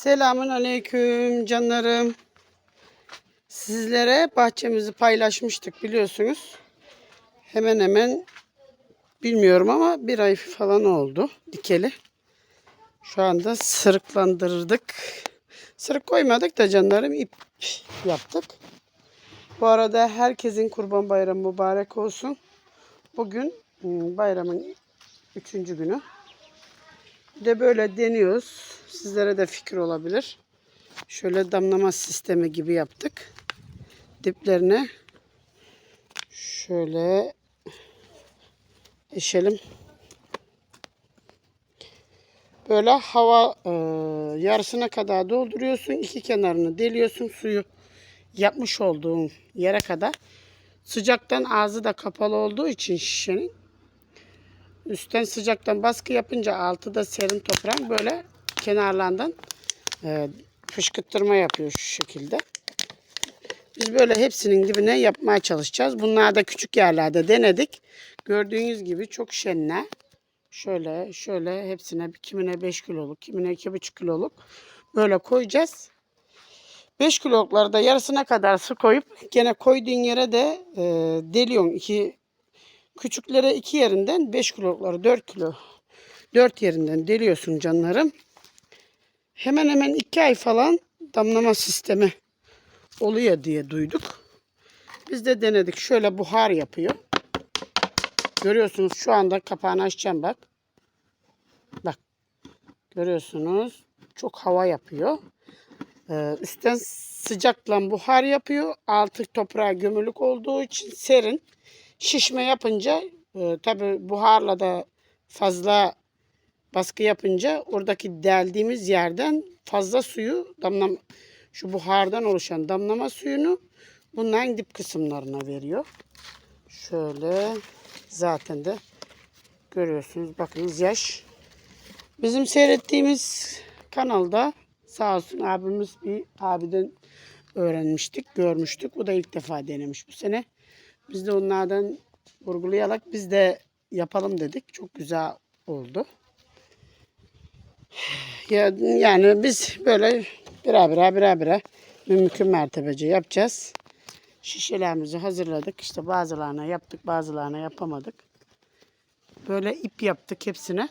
Selamun aleyküm canlarım. Sizlere bahçemizi paylaşmıştık biliyorsunuz. Hemen hemen bilmiyorum ama bir ay falan oldu dikeli. Şu anda sırıklandırdık. Sırık koymadık da canlarım ip yaptık. Bu arada herkesin kurban bayramı mübarek olsun. Bugün ım, bayramın üçüncü günü. De böyle deniyoruz. Sizlere de fikir olabilir. Şöyle damlama sistemi gibi yaptık. Diplerine şöyle eşelim. Böyle hava e, yarısına kadar dolduruyorsun. iki kenarını deliyorsun suyu yapmış olduğun yere kadar. Sıcaktan ağzı da kapalı olduğu için şişenin Üstten sıcaktan baskı yapınca altı da serin toprak böyle kenarlarından e, fışkırtma yapıyor şu şekilde. Biz böyle hepsinin dibine yapmaya çalışacağız. Bunlar da küçük yerlerde denedik. Gördüğünüz gibi çok şenler. Şöyle şöyle hepsine kimine 5 kiloluk, kimine 2,5 kiloluk böyle koyacağız. 5 kilolukları da yarısına kadar su koyup gene koyduğun yere de e, deliyorsun. iki Küçüklere iki yerinden 5 kilolukları 4 kilo 4 yerinden deliyorsun canlarım. Hemen hemen 2 ay falan damlama sistemi oluyor diye duyduk. Biz de denedik. Şöyle buhar yapıyor. Görüyorsunuz şu anda kapağını açacağım bak. Bak. Görüyorsunuz. Çok hava yapıyor. Ee, üstten sıcakla buhar yapıyor. Altı toprağa gömülük olduğu için serin şişme yapınca e, tabi buharla da fazla baskı yapınca oradaki deldiğimiz yerden fazla suyu damlam şu buhardan oluşan damlama suyunu bunların dip kısımlarına veriyor. Şöyle zaten de görüyorsunuz bakınız yaş. Bizim seyrettiğimiz kanalda sağ olsun abimiz bir abiden öğrenmiştik, görmüştük. O da ilk defa denemiş bu sene. Biz de onlardan vurgulayarak biz de yapalım dedik. Çok güzel oldu. Ya, yani biz böyle birer birer birer birer mümkün mertebece yapacağız. Şişelerimizi hazırladık. İşte bazılarına yaptık bazılarına yapamadık. Böyle ip yaptık hepsine.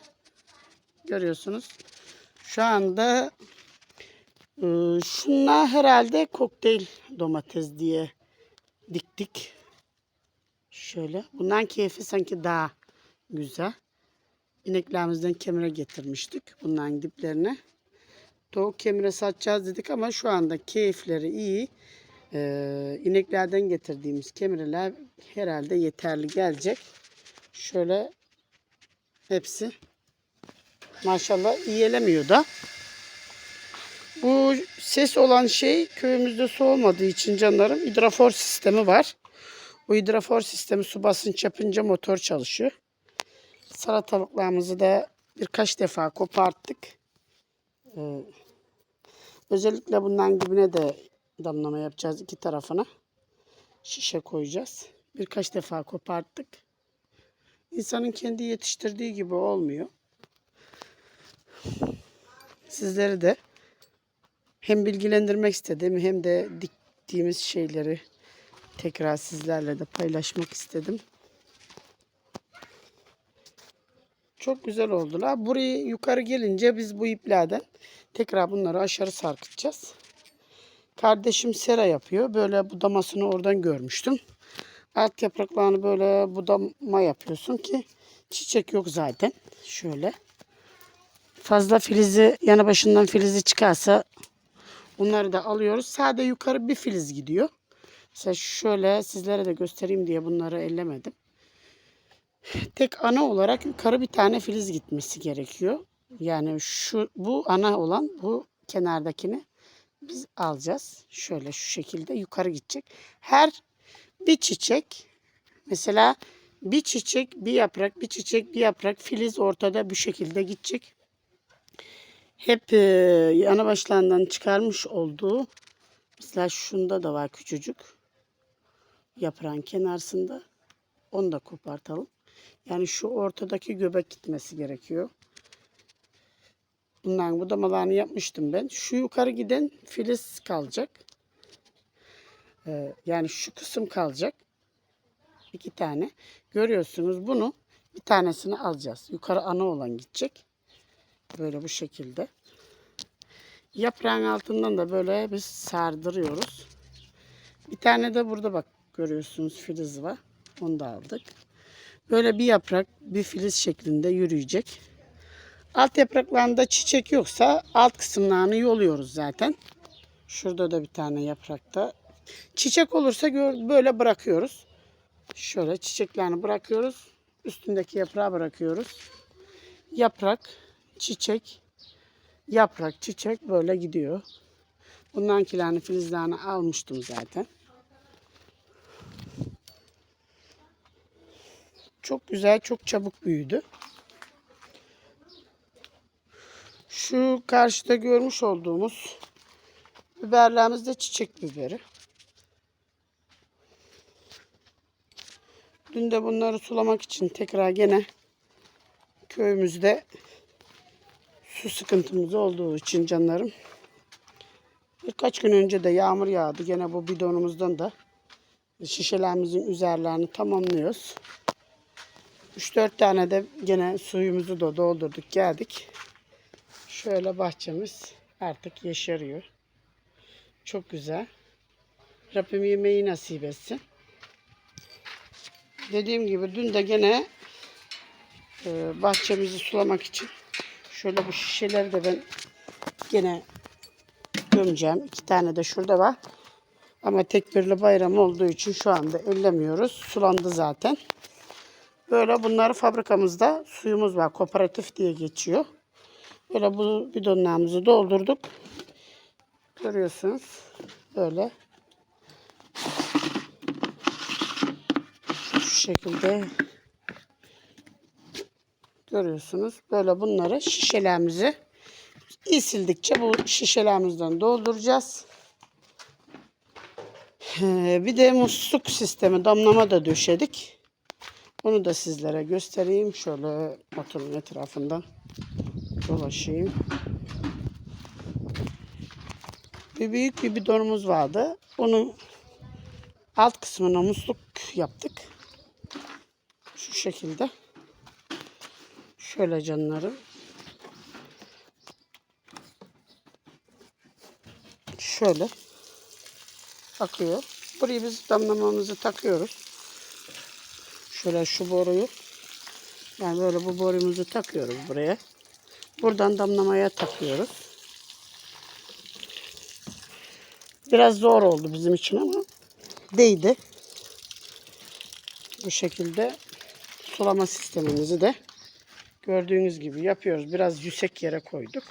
Görüyorsunuz. Şu anda e, şunlar herhalde kokteyl domates diye diktik. Şöyle. Bundan keyfi sanki daha güzel. İneklerimizden kemire getirmiştik. Bunların diplerine. Tavuk kemire satacağız dedik ama şu anda keyifleri iyi. Ee, ineklerden getirdiğimiz kemireler herhalde yeterli gelecek. Şöyle hepsi maşallah iyilemiyor da. Bu ses olan şey köyümüzde su olmadığı için canlarım hidrafor sistemi var. Bu hidrafor sistemi su basınç yapınca motor çalışıyor. Salatalıklarımızı da birkaç defa koparttık. Ee, özellikle bundan dibine de damlama yapacağız iki tarafına. Şişe koyacağız. Birkaç defa koparttık. İnsanın kendi yetiştirdiği gibi olmuyor. Sizleri de hem bilgilendirmek istedim hem de diktiğimiz şeyleri tekrar sizlerle de paylaşmak istedim. Çok güzel oldular. Burayı yukarı gelince biz bu iplerden tekrar bunları aşağı sarkıtacağız. Kardeşim sera yapıyor. Böyle budamasını oradan görmüştüm. Alt yapraklarını böyle budama yapıyorsun ki çiçek yok zaten. Şöyle. Fazla filizi yanı başından filizi çıkarsa bunları da alıyoruz. Sade yukarı bir filiz gidiyor. Mesela şöyle sizlere de göstereyim diye bunları ellemedim. Tek ana olarak yukarı bir tane filiz gitmesi gerekiyor. Yani şu bu ana olan bu kenardakini biz alacağız. Şöyle şu şekilde yukarı gidecek. Her bir çiçek mesela bir çiçek bir yaprak bir çiçek bir yaprak filiz ortada bu şekilde gidecek. Hep e, yana başlarından çıkarmış olduğu mesela şunda da var küçücük yaprağın kenarında. Onu da kopartalım. Yani şu ortadaki göbek gitmesi gerekiyor. Bunların budamalarını yapmıştım ben. Şu yukarı giden filiz kalacak. Ee, yani şu kısım kalacak. İki tane. Görüyorsunuz bunu bir tanesini alacağız. Yukarı ana olan gidecek. Böyle bu şekilde. Yaprağın altından da böyle biz sardırıyoruz. Bir tane de burada bak görüyorsunuz filiz var. Onu da aldık. Böyle bir yaprak bir filiz şeklinde yürüyecek. Alt yapraklarında çiçek yoksa alt kısımlarını yoluyoruz zaten. Şurada da bir tane yaprakta. Çiçek olursa böyle bırakıyoruz. Şöyle çiçeklerini bırakıyoruz. Üstündeki yaprağı bırakıyoruz. Yaprak, çiçek, yaprak, çiçek böyle gidiyor. Bundankilerini filizlerini almıştım zaten. Çok güzel, çok çabuk büyüdü. Şu karşıda görmüş olduğumuz biberlerimiz de çiçek biberi. Dün de bunları sulamak için tekrar gene köyümüzde su sıkıntımız olduğu için canlarım birkaç gün önce de yağmur yağdı. Gene bu bidonumuzdan da şişelerimizin üzerlerini tamamlıyoruz. 3-4 tane de gene suyumuzu da doldurduk geldik. Şöyle bahçemiz artık yeşeriyor. Çok güzel. Rabbim yemeği nasip etsin. Dediğim gibi dün de gene e, bahçemizi sulamak için şöyle bu şişeleri de ben gene gömeceğim. İki tane de şurada var. Ama tekbirli bayram olduğu için şu anda ellemiyoruz. Sulandı zaten. Böyle bunları fabrikamızda suyumuz var. Kooperatif diye geçiyor. Böyle bu bidonlarımızı doldurduk. Görüyorsunuz. Böyle. Şu şekilde görüyorsunuz. Böyle bunları şişelerimizi iyi sildikçe bu şişelerimizden dolduracağız. Ee, Bir de musluk sistemi damlama da döşedik. Onu da sizlere göstereyim. Şöyle motorun etrafından dolaşayım. Bir büyük bir bidonumuz vardı. Onu alt kısmına musluk yaptık. Şu şekilde. Şöyle canlarım. Şöyle akıyor. Burayı biz damlamamızı takıyoruz. Şöyle şu boruyu yani böyle bu borumuzu takıyoruz buraya. Buradan damlamaya takıyoruz. Biraz zor oldu bizim için ama değdi. Bu şekilde sulama sistemimizi de gördüğünüz gibi yapıyoruz. Biraz yüksek yere koyduk.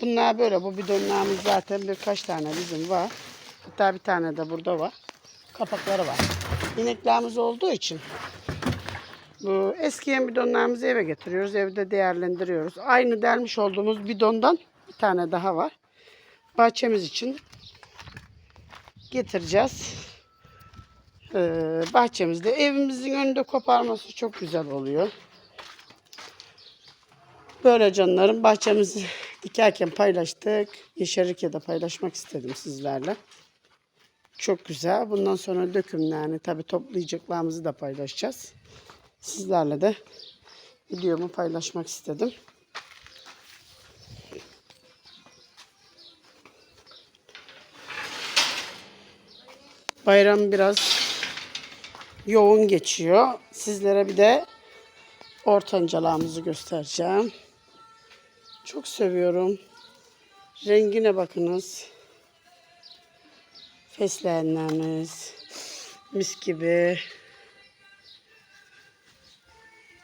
Bunlar böyle. Bu bidonlarımız zaten birkaç tane bizim var. Hatta bir tane de burada var. Kapakları var. İneklerimiz olduğu için bu eskiyen bidonlarımızı eve getiriyoruz. Evde değerlendiriyoruz. Aynı delmiş olduğumuz bidondan bir tane daha var. Bahçemiz için getireceğiz. Ee, bahçemizde evimizin önünde koparması çok güzel oluyor. Böyle canlarım bahçemizi dikerken paylaştık. Yeşerirken de paylaşmak istedim sizlerle. Çok güzel. Bundan sonra dökümlerini tabi toplayacaklarımızı da paylaşacağız. Sizlerle de videomu paylaşmak istedim. Bayram biraz yoğun geçiyor. Sizlere bir de ortancalağımızı göstereceğim. Çok seviyorum. Rengine bakınız. Fesleğenlerimiz mis gibi.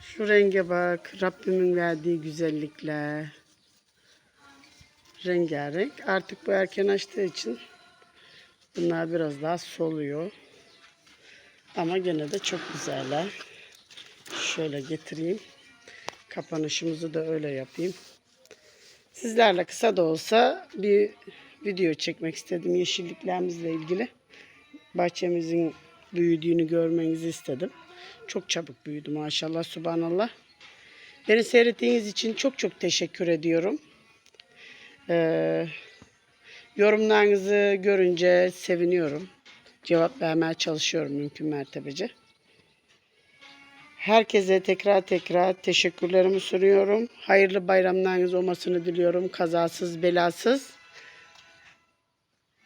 Şu renge bak. Rabbimin verdiği güzellikler. Rengarenk. Artık bu erken açtığı için bunlar biraz daha soluyor. Ama gene de çok güzeller. Şöyle getireyim. Kapanışımızı da öyle yapayım. Sizlerle kısa da olsa bir video çekmek istedim yeşilliklerimizle ilgili. Bahçemizin büyüdüğünü görmenizi istedim. Çok çabuk büyüdü maşallah subhanallah. Beni seyrettiğiniz için çok çok teşekkür ediyorum. Ee, yorumlarınızı görünce seviniyorum. Cevap vermeye çalışıyorum mümkün mertebece. Herkese tekrar tekrar teşekkürlerimi sunuyorum. Hayırlı bayramlarınız olmasını diliyorum. Kazasız belasız.